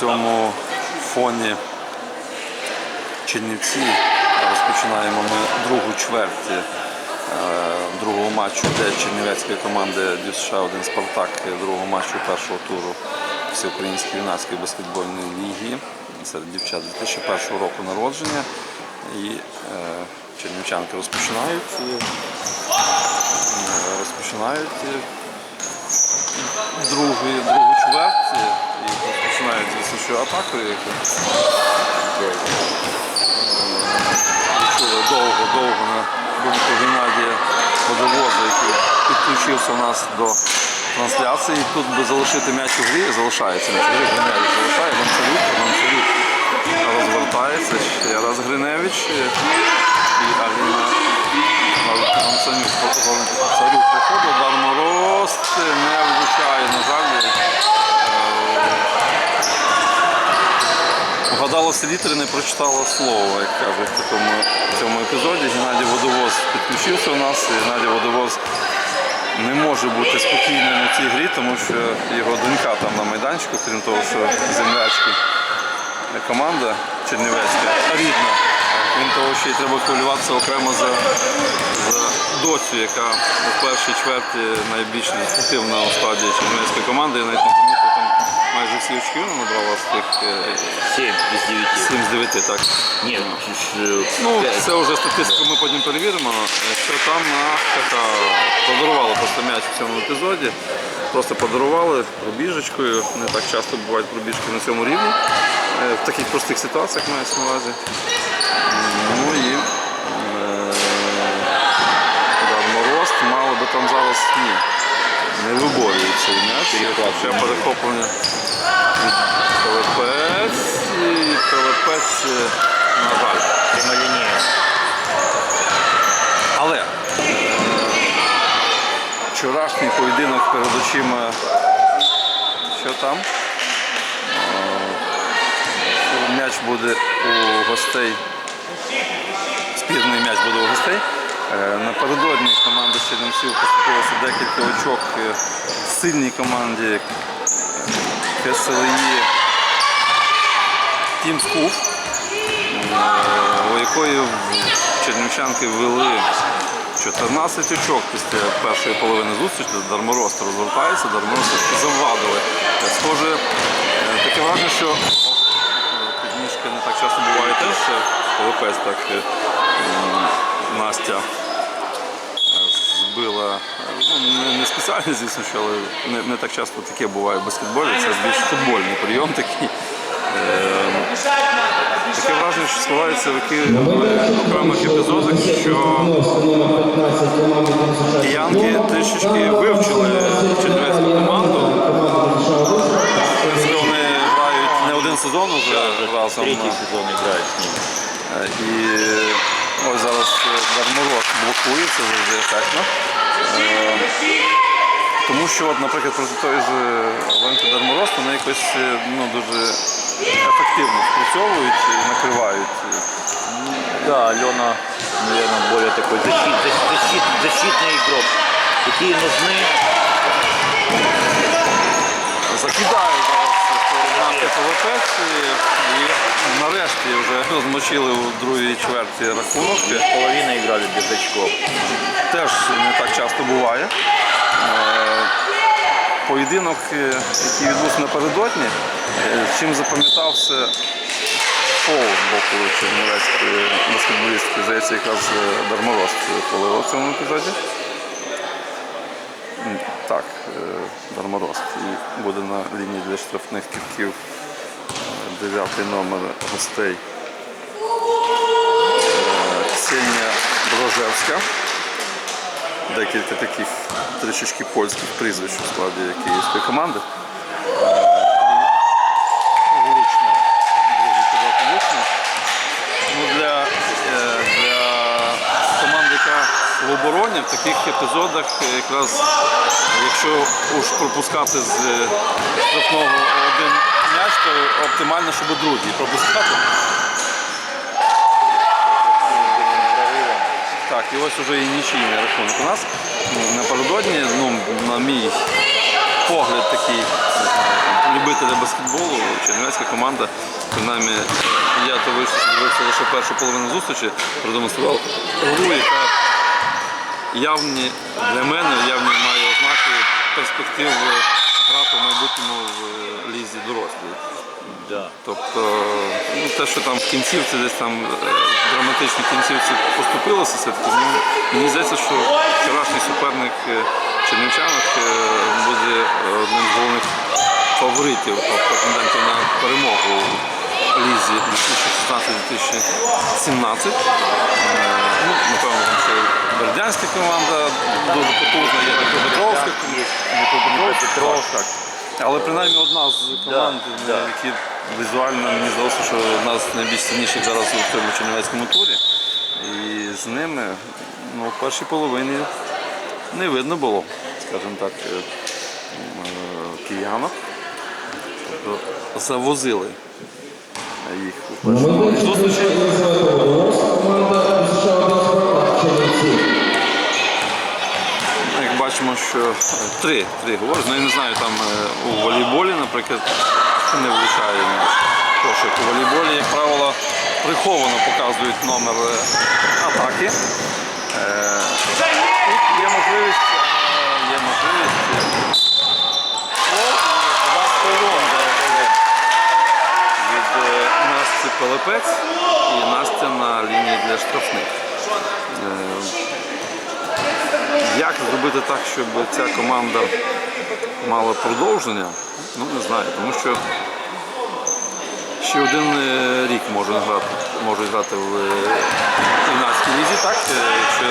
цьому фоні Чернівці розпочинаємо ми другу чверть е, другого матчу, де чернівецької команди ДЮСШ 1 Спартак другого матчу першого туру Всеукраїнської юнацької баскетбольної ліги серед дівчат 2001 року народження. І е, чернівчанки розпочинають. е, розпочинають другу, другу чверть і розпочинають звісно, що атакою. яку довго-довго на думку Геннадія Водовоза, який підключився у нас до трансляції. Тут би залишити м'яч у грі, залишається м'яч у грі, Гриневич залишає, Гонцарюк, Гонцарюк розвертається, ще раз Гриневич і Аліна Гонцарюк. Гонцарюк проходить, удар мороз не влучає, на жаль. Вгадалося літери, не прочитала слово, як кажуть в такому в цьому епізоді. Геннадій Водовоз підключився у нас. і Геннадій Водовоз не може бути спокійним у цій грі, тому що його донька там на майданчику, крім того, що землячки команда Чернівецька рідна. Крім того, ще й треба хвилюватися окремо за, за доцю, яка у першій чверті найбільш результативна у складі Чернівецької команди. Я навіть не помітив, майже всі очки вона набрала з тих е, 7 из 9. 7 з 9, так. Нет, ж, Ну, це вже статистику ми потім перевіримо. Що там така подарувала просто м'яч у цьому епізоді. Просто подарували пробіжечкою. Не так часто бувають пробіжки на цьому рівні. Е, В таких простих ситуаціях мається на увазі. Ну і е, мороз, мало би там зараз ні. Не виборюється м'яч. Перехоплення від Пелепець. І Пелепець, е, на жаль. Прямолинейно. Але вчорашній поєдинок перед очима. Що там? Е, М'яч буде у гостей. Спірний м'яч буде у гостей. Е, Напередодні команда Чернівців поступилася декілька очок сильній команді КСЛІ Тім Скуф, у якої чернівчанки ввели 14 очок після першої половини зустрічі. Дарморост розвертається, Дарморост завадили. Е, Схоже, е, таке враження, що е, підніжки не так часто буває теж. е, Лопець так е, Настя е, збила. е, Ну, не, спеціально, звісно, але не так часто таке буває в баскетболі. Це більш футбольний прийом такий. Е, Таке враження, що сховається в які- окремих епізодах, що киянки трішечки вивчили чернівецьку команду. В принципі, вони грають не один сезон вже разом. Третий сезон играет с ними. Е, І ось зараз е, Дармороз блокує, це завжди ефектно. Е, Тому що, от, наприклад, проти той же Оленки Дармороз, вони якось е, ну, дуже ефективно спрацьовують і накривають. Да, Алена, наверное, более такой защит, защит- защит- защитный игрок. Такие нужны. Закидають зараз ПВП і нарешті вже розмочили у другій чверті рахунок. Половина играли без очков. Теж не так часто буває. Поєдинок, е, який відбувся напередодні, е, чим запам'ятався фол з боку чернівецької баскетболістки, здається, якраз е, Дармороз полила в цьому епізоді. Так, Дармороз. І буде на лінії для штрафних кітків дев'ятий номер гостей Ксенія Брожевська декілька таких трішечки польських прізвищ у складі київської команди. Е, другий кидок влучно. Ну, для, е, для команди, яка в обороні, в таких епізодах е, якраз, якщо уж пропускати з штрафного один м'яч, то оптимально, щоб другий пропускати. Так, і ось уже і нічийний рахунок у нас. Напередодні, ну, на мій погляд такий любителя баскетболу, чернівецька команда, принаймні я то дивився лише першу половину зустрічі, продемонстрував гру, яка явні для мене явні має ознаки перспектив грати в майбутньому в лізі дорослій. Да. Тобто, ну, те, що там в кінцівці, десь там е, в драматичній кінцівці поступилося, все-таки, ну, мені здається, що вчорашній суперник е, чернівчанок е, буде одним з головних фаворитів, тобто претендентів на перемогу в лізі 2016-2017. Е, Ну, напевно, це Бердянська команда дуже потужна, є Дніпропетровська, Дніпропетровська. Але принаймні одна з команд, Да, да. які візуально мені здалося, що одна з найбільш сильніших зараз у цьому чернівецькому турі. І з ними ну, в першій половині не видно було, скажімо так, е, е, киянок. Тобто завозили їх у першій що три, три говорять. Ну я не знаю, там е, у волейболі, наприклад, не влучає. Кошик у волейболі, як правило, приховано показують номер е, атаки. Е, Тут є можливість, є можливість. Пилипець і Настя на лінії для штрафних. Е, як зробити так, щоб ця команда мала продовження? Ну не знаю, тому що ще один е, рік може грати, може грати в е, 13 лізі, так? Е, Якщо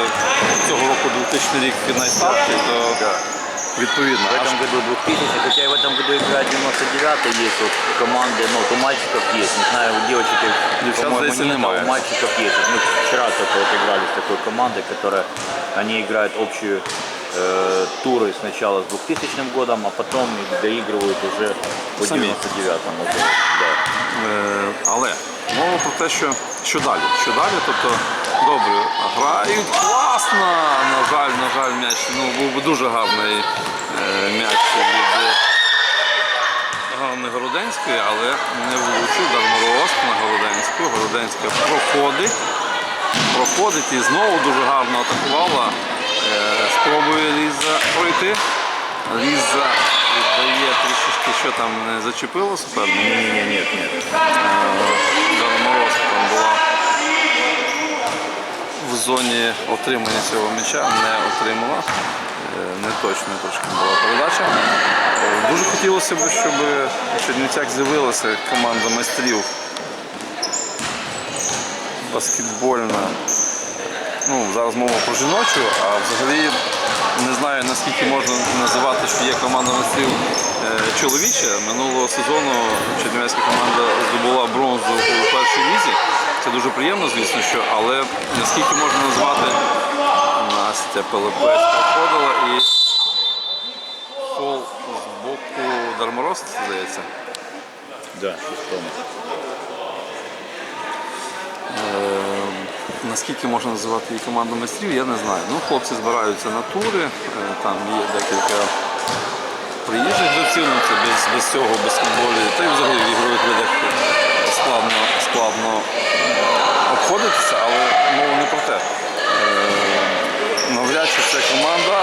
цього року 2000 рік найстарший, то відповідно. В Аж этом году 2000, хотя и в этом году играет 99 есть вот команды, ну вот у мальчиков есть, не знаю, у девочек, их, Девчат, по-моему, здається, нет, а немає. у мальчиков есть. Вот Мы вчера только вот играли с такой командой, которая, они играют общую э, туры сначала с 2000 годом, а потом их доигрывают уже по Сами. 99-му году. Да. Е, Але мова про те, що, що далі. Що далі, тобто добре, грають класно. На жаль, на жаль, м'яч ну, був би дуже гарний е, м'яч від е, Ганни Городенської, але не влучив Дармороз на Городенську. Городенська проходить. Проходить і знову дуже гарно атакувала. Е, спробує Ліза пройти. Ліза віддає трішечки, що там не зачепило суперника. Не-не-не, нет, нет. Мороз там була в зоні отримання цього м'яча, не отримала. Е, Не точно трошки була передача. Е, Дуже хотілося б, щоб у Чернівцях з'явилася команда майстрів баскетбольна. Ну, зараз мова про жіночу, а взагалі не знаю наскільки можна називати, що є команда майстрів е, чоловіча. Минулого сезону чернівецька команда здобула бронзу у першій лізі. Це дуже приємно, звісно, що, але наскільки можна назвати Настя Пилипець проходила і фол з боку Дармороз, здається. Да. Е, Наскільки можна називати її команду майстрів, я не знаю. Ну, хлопці збираються на тури, е, там є декілька приїжджих гравців, ну, без, без цього без футболі. та взагалі в ігрових видах складно, складно обходитися, але мова не про те. Е, Навряд чи це команда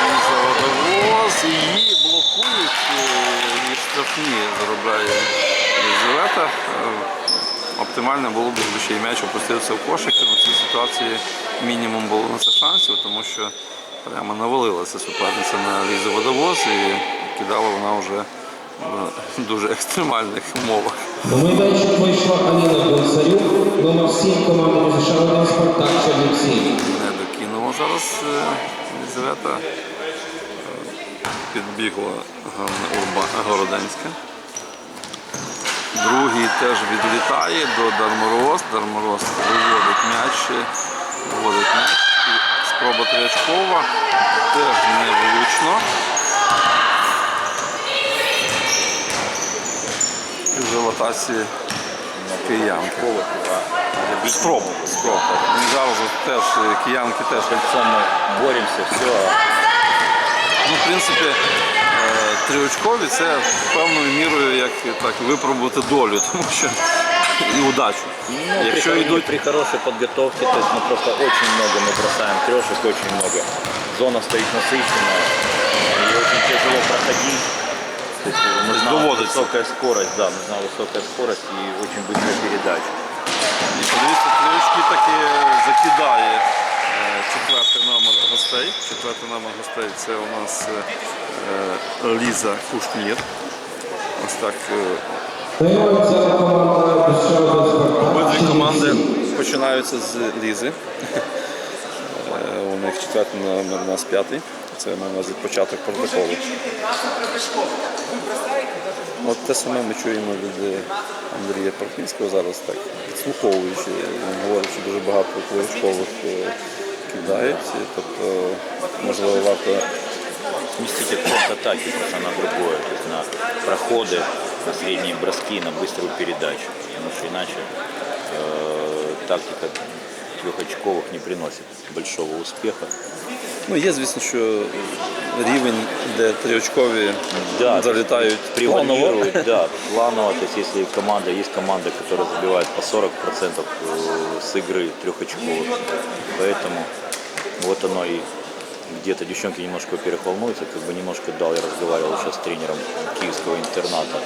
Ліза Водовоз, її блокують, е, і штрафні заробляє Єлизавета. Е, Оптимально було б, якби ще й м'яч опустився в кошик. але в цій ситуації мінімум було на це шансів, тому що прямо навалилася суперниця на Лізу Водовоз і кидала вона вже в дуже екстремальних умовах. До майданчика вийшла Аліна Гонцарюк, номер 7 команди зустрічала Спартак Чернівці. Не докинула зараз е, Єлизавета. Е, Підбігла Ганна Городенська. Другий теж відлітає до Дармороз. Дармороз виводить м'яч. Виводить м'яч. Спроба Трячкова теж невлучно. І вже в атаці киянки. Спроба. Спроба. Зараз теж киянки теж мы боремся, все. Ну, в принципі, триочкові це певною мірою як так випробувати долю, тому що і удачу. Ну, Якщо при, йдуть при хорошей подготовке, то есть мы просто очень много мы бросаем трешек, очень много. Зона стоит насыщенная, и очень тяжело проходить. То есть нужна доводится. высокая скорость, да, нужна высокая скорость и очень быстрая передача. І подивіться, триочки таки закидає е, четвертий номер гостей. Четвертий номер гостей це у нас е, е, Ліза Кушнір. Ось так. е, Тренується команда Вища 1 Спартак. Обидві команди починаються з Лізи. У них четвертий номер, у нас п'ятий. Це на увазі початок протоколу. От те саме ми чуємо від Андрія Пархінського зараз так, підслуховуючи, що дуже багато військових кидають. І, Тобто, можливо, варто Сместить акцент атаки просто на другое, то есть на проходы, на средние броски, на быструю передачу. Потому что иначе э, тактика трехочковых не приносит большого успеха. Ну, є, звісно, що рівень, де триочкові залітають планово. превалирует, да, планово. То есть если команда, есть команда, которая забивает по 40% с игры трехочковых. Поэтому вот оно и где-то девчонки немножко перехолнуются, как бы немножко дал, я разговаривал сейчас с тренером киевского интерната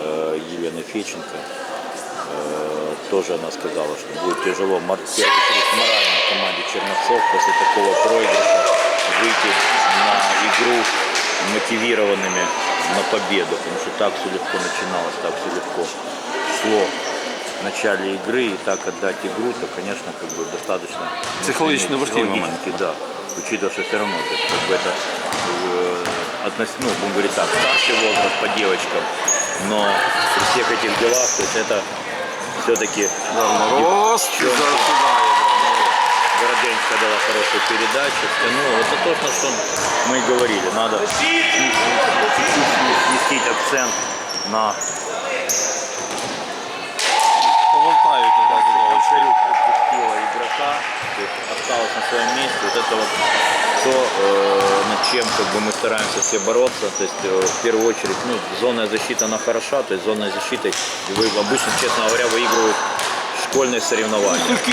э, Еленой Феченко. Э, тоже она сказала, что будет тяжело мор- в первую очередь морально команде Черновцов после такого проигрыша выйти на игру мотивированными на победу, потому что так все легко начиналось, так все легко шло в начале игры, и так отдать игру, то, конечно, как бы достаточно важкий момент. психологически, да, учитывая, что все равно, то есть, как бы это э, относ- ну, будем говорить так, старший возраст по девочкам, но при всех этих делах, то есть это все-таки зараз кидає. Городенька дала хорошую передачу, стянула. Это то, на что мы и говорили. Надо сместить акцент на до очі. Абсолют отпустила игрока, то есть осталась на своем месте. Вот это вот то, э, над чем как бы мы стараемся все бороться. То есть э, в первую очередь, ну, зонная защита она хороша, то есть зонной защитой вы обычно, честно говоря, выигрывают школьные соревнования. Тільки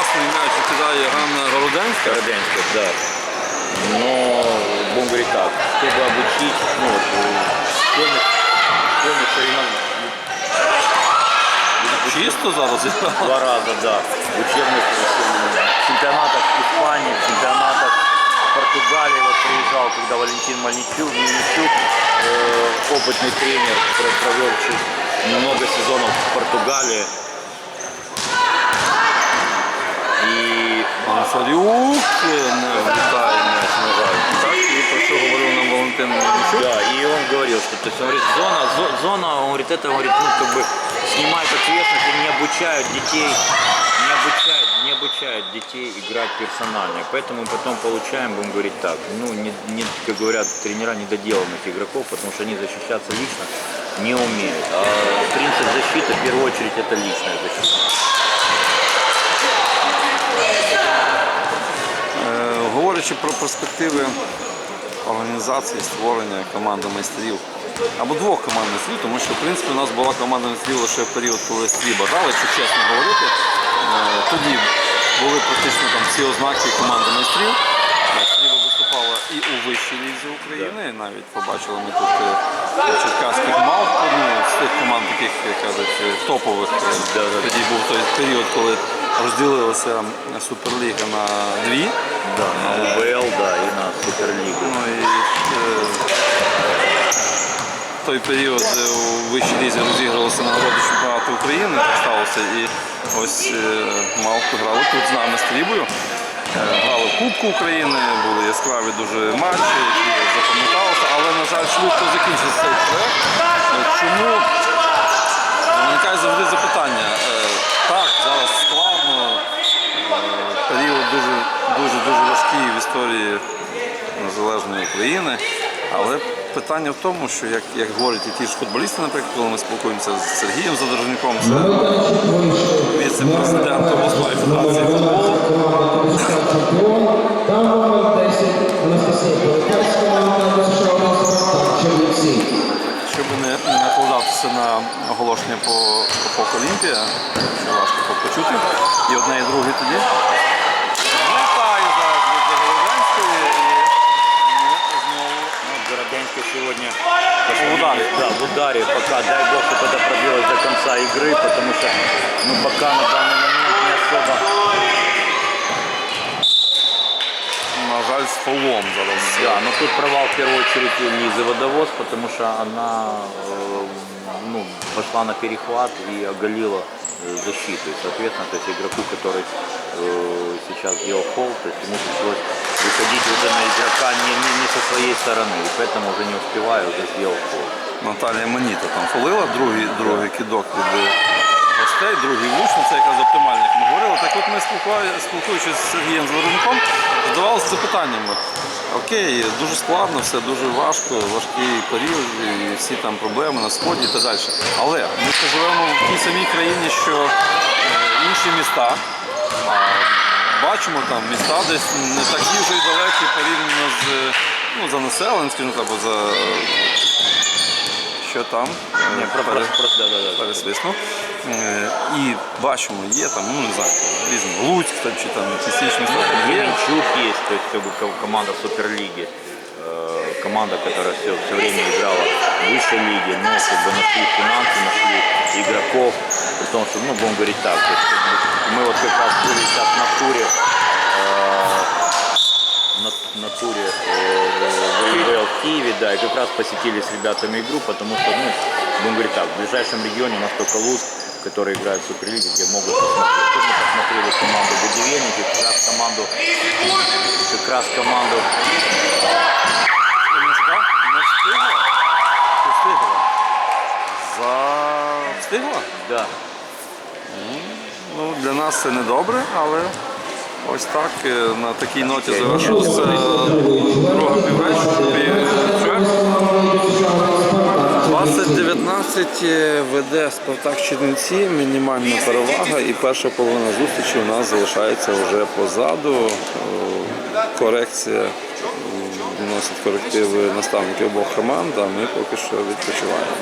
м'яч зараз закидає, просто прекрасний м'яч закидає Ганна Городенська. Городянских, да. Но, будем говорить так, чтобы обучить, ну, вот, э, школьных, школьных соревнований, Чисто зараз зіграла. два раза, да, в учебных э, чемпионатах Испании, в чемпионатах Португалии, вот приезжал, когда Валентин Мальничук, Мельничук, э, опытный тренер, про- провелший много сезонов в Португалии. И Мансарюк не влітає м'яч, на жаль. Так, і про що говорив нам Валентин Мельничук. Да, и он говорил, что то есть, он говорит, зона, зо- зона, он говорит, это говорит, ну, как бы снимает ответственность и не обучают детей, не обучают, не обучают детей играть персонально. И Поэтому потом получаем, будем говорить так, ну, не, не, как говорят тренера, недоделанных игроков, потому что они защищаться лично не умеют. А принцип защиты, в первую очередь, это личная защита. Говорячи про перспективи організації, створення команди майстрів або двох команд майстрів, тому що в принципі у нас була команда майстрів лише в період, коли стрій бажали, якщо чесно говорити. Е, Тоді були практично там всі ознаки команди майстрів. Стріба виступала і у вищій лізі України. Навіть побачили ми тут е, черкаських мав, ну, з тих команд, таких, як кажуть, е, топових. Тоді був той період, коли розділилася Суперліга на дві. Да, на УБЛ, да, и на Суперлигу. Ну і е, той період у вищій лізі розігралися нагороди чемпіонату України, так сталося. І ось е, Малку грали тут з нами з Трібою. Е, Грали Кубку України, були яскраві дуже матчі, які запам'яталися, але, на жаль, швидко закінчився цей проект. Чому виникає завжди запитання? Так, зараз складно, е, період дуже дуже дуже важкий в історії незалежної України. Але питання в тому, що як, як говорять і ті ж футболісти, наприклад, коли ми спілкуємося з Сергієм Задорожніком, це. Віце-президент обласної федерації Номер 12 команда Київська чемпіон. Там номер 10 Анастасія Поликарська команда оголошення по ФОК Олімпія, що важко почути. І одне, і друге тоді. Вітаю зараз від Голубенської і ми знову Ну, Городенко сегодня В ударе. Да, в ударе пока. Дай бог, чтобы это продлилось до конца игры, потому что ну, пока на данный на жаль, з фолом зараз. Да, но тут провал в первую очередь Лизы Водовоз, потому что она э, ну, пошла на перехват и оголила э, защиту. И, соответственно, то есть игроку, который э, сейчас делал фол, то есть ему пришлось выходить уже на игрока не, не, не со своей стороны. И поэтому уже не успевая, уже сделал фол. Наталія Маніта там фолила, другий, другий кидок від е, гостей, другий влучно, це якраз оптимально, як ми говорили. Так от ми спілкує- спілкуючись з Сергієм Зворонком, задавалися запитаннями. Окей, дуже складно, все дуже важко, важкий період, і всі там проблеми на сході і так далі. Але ми ще живемо в тій самій країні, що е, інші міста. Бачимо там міста десь не такі вже й далекі порівняно з ну, за населенням, скажімо або за що там Не, е, про, пере- просто, просто, да, да, да. пересвиснув. Е, І бачимо, є там, ну не знаю, різні Луцьк там, чи там якісь інші міста. Є Кременчук есть, то есть как бы ко- команда Суперлиги, э, команда, которая все, все время играла в высшей лиге, но как бы нашли финансы, нашли игроков, при том, что, ну, будем говорить так, то есть, как бы мы вот как раз были сейчас на туре, э, на, на туре э, в Киеве, да, и как раз посетили с ребятами игру, потому что, ну, будем говорить так, в ближайшем регионе у нас только Луцк, которые играют в Суперлиге, где могут посмотреть. Тут мы посмотрели команду Будивельники, как раз команду, как раз команду? За... Встигла? Да. Ну, для нас це не добре, але ось так е, на такій ноті завершилася друга піввечора. 20-19 веде Спартак Чернівці, мінімальна перевага і перша половина зустрічі у нас залишається вже позаду. Е, Корекція м, вносять корективи наставники обох команд, а ми поки що відпочиваємо.